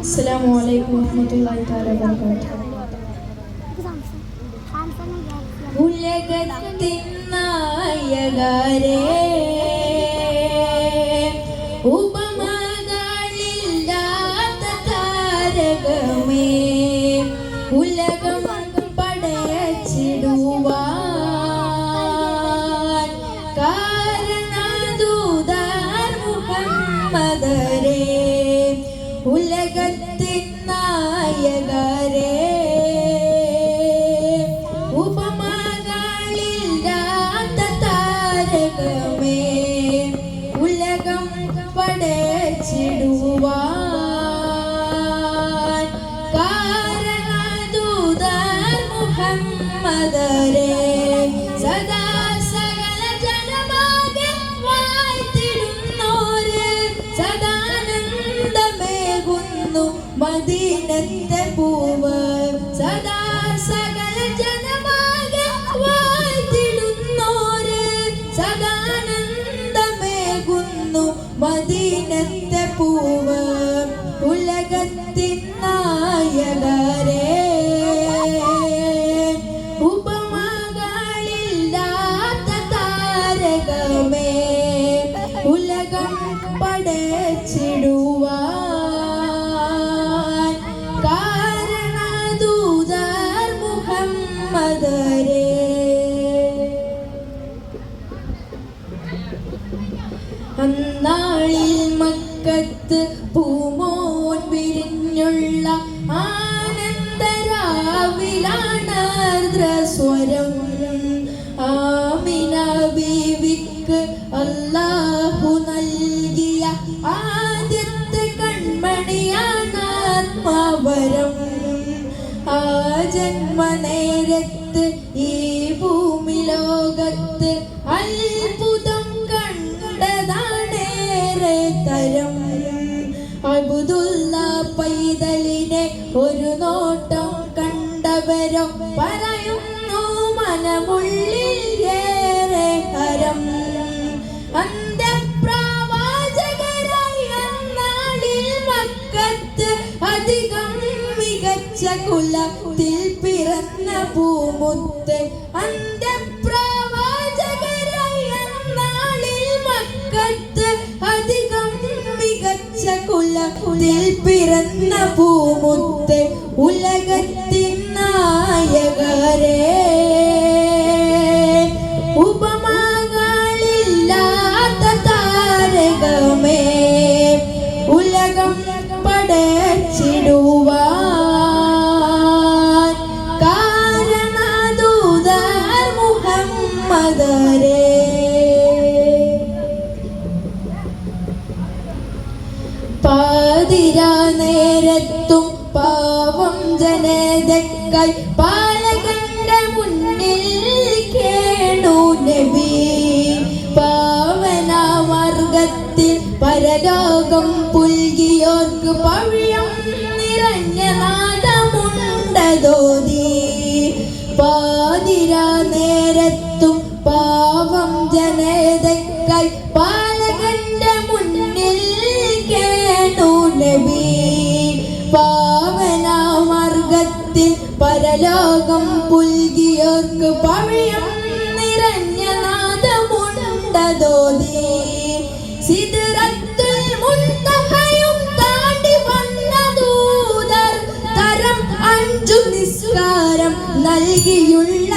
അസ്സലാമു അലൈക്കും വറഹ്മത്തുള്ളാഹി തആല വബറകാതുഹു. ഉലകത്തിൻ നായകരേ ഉലകത്തിൻ നായകരേ. ഉപമകളില്ലാത്ത താരകമേ ഉലകം പടച്ചിടുവാൻ കാരണദൂതർ മുഹമ്മദരേ. സദാ നായകരേ ഉപമകളില്ലാത്ത താരകമേ ഉലകം പടച്ചിടുവാൻ കാരണദൂതർ മുഹമ്മദരേ. അന്നാളിൽ മക്കത്ത് അല്ലാഹു നൽകിയ ആദ്യത്തെ കൺമണിയാണ് ആത്മാവരം. ആ ജന്മനേരത്ത് ഈ ഭൂമി ലോകത്ത് അത്ഭുതം കണ്ടതാണേറെ തരം. അബുദുല്ല പൈതലിനെ ഒരു നോട്ടം കണ്ടവരോ പറയുന്നു മനമുള്ളിൽ കുലത്തിൽ പിറന്ന പൂമുത്ത് അന്ത്യപ്രവാചകരായി അന്നാളിൽ മക്കത്ത് അധികം മികച്ച കുലത്തിൽ പിറന്ന പൂമുത്ത് ഉലകത്തിൻ നായകരേ. പാതിരാ നേരത്തും പാവം ജനതക്കായി പാലകന്റെ മുന്നിൽ കേണു നബി. പാവന മാർഗത്തിൽ പരലോകം പുൽകിയോർക്ക് പവിയം നിറഞ്ഞ നാദമുണ്ടതോതി. പാതിരാ നേരത്തും പാവം ജനതക്കായി പാലകന്റെ പരലോകം പുൽകിയോർക്ക് പഴയം നിറഞ്ഞ നാദമുണ്ടതോതി. സിദ്റത്തുൽ വന്ന ദൂതർ തരം നിസ്കാരം നൽകിയുള്ള.